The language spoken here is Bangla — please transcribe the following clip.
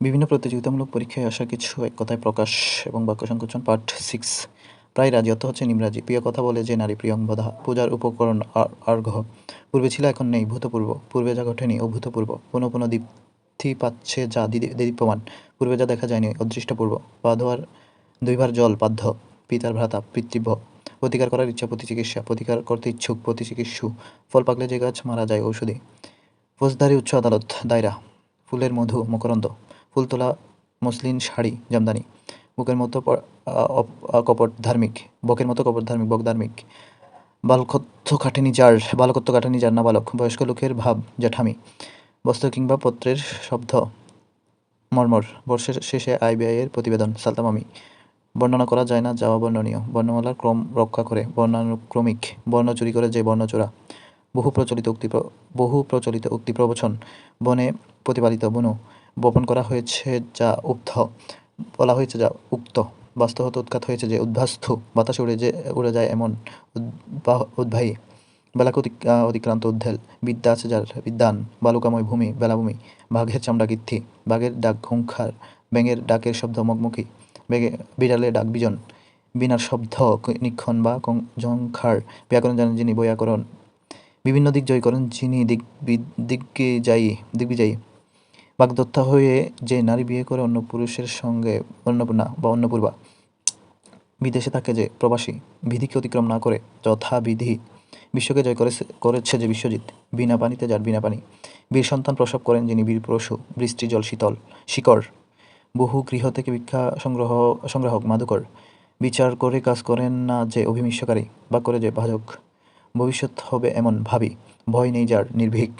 বিভিন্ন প্রতিযোগিতামূলক পরীক্ষায় আসা কিছু এক কথায় প্রকাশ এবং বাক্য সংকোচন পার্ট সিক্স। প্রায় রাজি অর্থ হচ্ছে নিমরাজি। প্রিয় কথা বলে যে নারী প্রিয়ংবদা পূজার উপকরণ আর- আর্ঘ্য। পূর্বে ছিল, এখন নেই, ভূতপূর্ব। পূর্বে যা ঘটেনি অভূতপূর্ব পুনঃ পুনঃ দীপ্তি পাচ্ছে যা দেদীপ্যমান পূর্বে যা দেখা যায়নি, অদৃষ্টপূর্ব। পা ধোয়ার দুইবার জল, বাধ্য। পিতার ভ্রাতা পিতৃভ্য প্রতিকার করার ইচ্ছা, প্রতিচিকিৎসা। প্রতিকার করতে ইচ্ছুক, প্রতিচিকিৎসু। ফল পাকলে যে গাছ মারা যায়, ঔষধি। ফৌজদারি, উচ্চ আদালত, দায়রা। ফুলের মধু, মকরন্দ। ফুল তোলা মসলিন শাড়ি, জামদানি, বুকের মতো কপট ধার্মিক, বকের মতো কপট ধার্মিক, বক ধার্মিক। বালকত্ব কাটেনি যার বালকত্ব কাটেনি যার না বালক, বয়স্ক লোকের ভাব, জ্যাঠামি। বস্ত্র কিংবা পত্রের শব্দ, মর্মর, বর্ষের শেষে আয় ব্যয়ের প্রতিবেদন সালতামামি বর্ণনা করা যায় না, যাওয়া বর্ণনীয়। বর্ণমালার ক্রম রক্ষা করে, বর্ণানুক্রমিক, বর্ণ চুরি করে যে বর্ণচোরা বহু প্রচলিত উক্তি বহু প্রচলিত উক্তি প্রবচন, বনে প্রতিপালিত বনু। বপন করা হয়েছে, যা উক্ত বলা হয়েছে যা উক্ত। বাস্তবত উৎখাত হয়েছে যে উদ্ভাস্তু, বাতাসে উড়ে যে, উড়ে যায় এমন উদ্বাহী বেলাকে অতি- অতিক্রান্ত উদ্ধেল বিদ্যা আছে যার বিদ্যান, বালুকাময় ভূমি, বেলাভূমি, বাঘের চামড়া কীর্তি, বাঘের ডাক হুঙ্কার, ব্যাঙের ডাকের শব্দ মগমুখী বেগে বিড়ালের ডাক বিজন, বিনার শব্দ নিক্ষণ বা ঝংকার ব্যাকরণ জানেন যিনি, বৈয়াকরণ। বিভিন্ন দিক জয় করেন যিনি, দিক দিগ্বিজয়ী দিগ্বিজয়ী। বাগদত্তা হয়ে যে নারী বিয়ে করে অন্য পুরুষের সঙ্গে অন্নপূর্ণা বা অন্নপূর্বা বিদেশে থাকে যে প্রবাসী, বিধিকে অতিক্রম না করে যথাবিধি বিশ্বকে জয় করেছে করেছে যে বিশ্বজিৎ, বিনা পানিতে যার বিনা পানি। বীর সন্তান প্রসব করেন যিনি বীর পরশু বৃষ্টি, জল, শীতল, শিকড়। বহু গৃহ থেকে ভিক্ষা সংগ্রহ, সংগ্রাহক মাদুকর। বিচার করে কাজ করেন না যে অভিমিশ্বকারী বা করে যে ভাজক ভবিষ্যৎ হবে এমন ভাবি, ভয় নেই যার নির্ভীক।